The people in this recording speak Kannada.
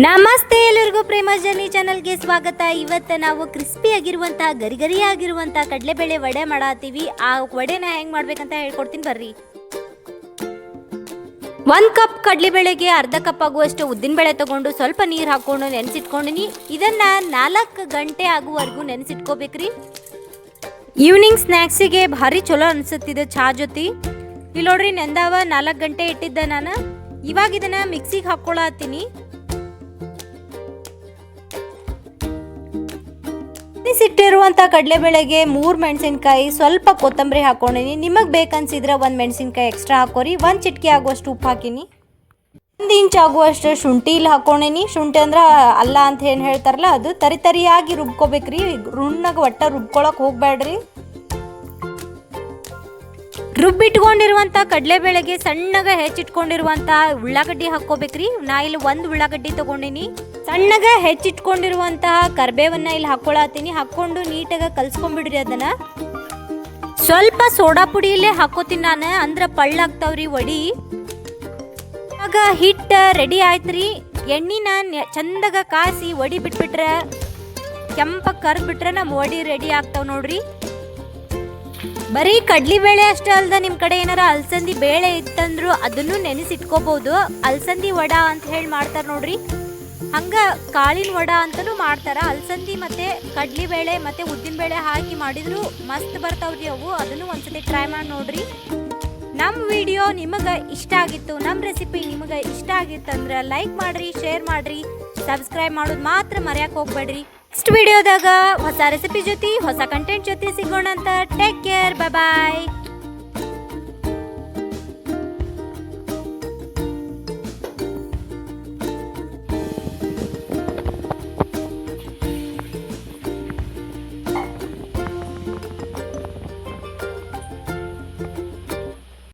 ನಮಸ್ತೆ ಎಲ್ಲರಿಗೂ ಪ್ರೇಮ ಜರ್ನಿ ಚಾನಲ್ಗೆ ಸ್ವಾಗತ. ಇವತ್ತು ನಾವು ಕ್ರಿಸ್ಪಿ ಆಗಿರುವಂತಹ ಗರಿ ಗರಿ ಆಗಿರುವಂತಹ ಕಡಲೆಬೇಳೆ ವಡೆ ಮಾಡತ್ತೀವಿ ಆ ವಡೆನ ಹೆಂಗ್ ಮಾಡ್ಬೇಕಂತ ಹೇಳ್ಕೊಡ್ತೀನಿ ಬರ್ರಿ. ಒಂದ್ ಕಪ್ ಕಡಲೆಬೇಳೆಗೆ ಅರ್ಧ ಕಪ್ ಆಗುವಷ್ಟು ಉದ್ದಿನಬೇಳೆ ತಗೊಂಡು ಸ್ವಲ್ಪ ನೀರು ಹಾಕೊಂಡು ನೆನೆಸಿಟ್ಕೊಂಡಿನಿ. ಇದನ್ನ ನಾಲ್ಕು ಗಂಟೆ ಆಗುವವರೆಗೂ ನೆನೆಸಿಟ್ಕೋಬೇಕ್ರಿ. ಈವ್ನಿಂಗ್ ಸ್ನ್ಯಾಕ್ಸಿಗೆ ಭಾರಿ ಚಲೋ ಅನ್ಸುತ್ತಿದೆ ಚಾ ಜೊತೆ. ಇಲ್ಲಿ ನೋಡ್ರಿ ನೆಂದಾವ ನಾಲ್ಕು ಗಂಟೆ ಇಟ್ಟಿದ್ದೆ ನಾನು. ಇವಾಗ ಇದನ್ನ ಮಿಕ್ಸಿಗೆ ಹಾಕ್ಕೊಳತ್ತೀನಿ. ಸಿಟ್ಟಿರುವಂಥ ಕಡಲೆಬೇಳೆಗೆ ಮೂರು ಮೆಣಸಿನ್ಕಾಯಿ, ಸ್ವಲ್ಪ ಕೊತ್ತಂಬರಿ ಹಾಕೊಂಡಿನಿ. ನಿಮಗೆ ಬೇಕನ್ಸಿದ್ರೆ ಒಂದು ಮೆಣಸಿನ್ಕಾಯಿ ಎಕ್ಸ್ಟ್ರಾ ಹಾಕೋರಿ. ಒಂದು ಚಿಟಕಿ ಆಗುವಷ್ಟು ಉಪ್ಪು ಹಾಕಿನಿ. ಒಂದು ಇಂಚ್ ಆಗುವಷ್ಟು ಶುಂಠಿ ಇಲ್ಲಿ ಹಾಕೊಂಡಿನಿ. ಶುಂಠಿ ಅಂದ್ರೆ ಅಲ್ಲ ಅಂತ ಏನು ಹೇಳ್ತಾರಲ್ಲ, ಅದು ತರಿ ತರಿಯಾಗಿ ರುಬ್ಕೋಬೇಕ್ರಿ. ರುಣ್ಣಾಗ ಒಟ್ಟ ರುಬ್ಕೊಳಕ್ ಹೋಗ್ಬೇಡ್ರಿ ರುಬ್ಬಿಟ್ಕೊಂಡಿರುವಂಥ ಕಡಲೆಬೇಳೆಗೆ ಸಣ್ಣಗೆ ಹೆಚ್ಚಿಟ್ಕೊಂಡಿರುವಂಥ ಉಳ್ಳಾಗಡ್ಡಿ ಹಾಕ್ಕೋಬೇಕ್ರಿ. ನಾ ಇಲ್ಲಿ ಒಂದು ಉಳ್ಳಾಗಡ್ಡಿ ತಗೊಂಡಿನಿ. ಸಣ್ಣಗ ಹೆಚ್ಚಿಟ್ಕೊಂಡಿರುವಂತಹ ಕರ್ಬೇವನ್ನ ಇಲ್ಲಿ ಹಾಕ್ಕೊಳತ್ತೀನಿ ಹಾಕ್ಕೊಂಡು ನೀಟಾಗಿ ಕಲ್ಸ್ಕೊಂಡ್ಬಿಡ್ರಿ ಅದನ್ನ. ಸ್ವಲ್ಪ ಸೋಡಾ ಪುಡಿಯಲ್ಲೇ ಹಾಕೋತೀನಿ ನಾನು. ಅಂದ್ರೆ ಪಳ್ಳಾಗ್ತಾವ್ರಿ ವಡಿ. ಆಗ ಹಿಟ್ಟು ರೆಡಿ ಆಯ್ತ್ರಿ. ಎಣ್ಣಿನ ಚಂದಾಗ ಕಾಸಿ ವಡಿ ಬಿಟ್ಬಿಟ್ರೆ, ಕೆಂಪ ಕರ್ಬಿಟ್ರೆ ನಮ್ಮ ವಡಿ ರೆಡಿ ಆಗ್ತಾವ ನೋಡ್ರಿ. ಬರೀ ಕಡ್ಲಿ ಬೇಳೆ ಅಷ್ಟೇ ಅಲ್ದ ನಿಮ್ಮ ಕಡೆ ಏನಾರ ಅಲ್ಸಂದಿ ಬೇಳೆ ಇತ್ತಂದ್ರು ಅದನ್ನು ನೆನೆಸಿಟ್ಕೋಬಹುದು ಅಲ್ಸಂದಿ ವಡ ಅಂತ ಹೇಳಿ ಮಾಡ್ತಾರೆ ನೋಡ್ರಿ. ಹಂಗ ಕಾಳಿನ ವಡ ಅಂತಲೂ ಮಾಡ್ತಾರ. ಅಲ್ಸಂದಿ ಮತ್ತೆ ಕಡ್ಲಿ ಬೇಳೆ ಮತ್ತೆ ಉದ್ದಿನ ಬೇಳೆ ಹಾಕಿ ಮಾಡಿದ್ರು ಮಸ್ತ್ ಬರ್ತಾವ್ರಿ ಅವು. ಅದನ್ನು ಒಂದ್ಸತಿ ಟ್ರೈ ಮಾಡಿ ನೋಡ್ರಿ. ನಮ್ಮ ವಿಡಿಯೋ ನಿಮಗೆ ಇಷ್ಟ ಆಗಿತ್ತು ನಮ್ಮ ರೆಸಿಪಿ ನಿಮಗೆ ಇಷ್ಟ ಆಗಿತ್ತಂದ್ರೆ ಲೈಕ್ ಮಾಡ್ರಿ ಶೇರ್ ಮಾಡ್ರಿ ಸಬ್ಸ್ಕ್ರೈಬ್ ಮಾಡೋದು ಮಾತ್ರ ಮರೆಯಕ್ಕೆ ಹೋಗ್ಬೇಡ್ರಿ. ನೆಕ್ಸ್ಟ್ ವಿಡಿಯೋದಾಗ ಹೊಸ ರೆಸಿಪಿ ಜೊತೆ, ಹೊಸ ಕಂಟೆಂಟ್ ಜೊತೆ ಸಿಗೋಣ ಅಂತ. Take care bye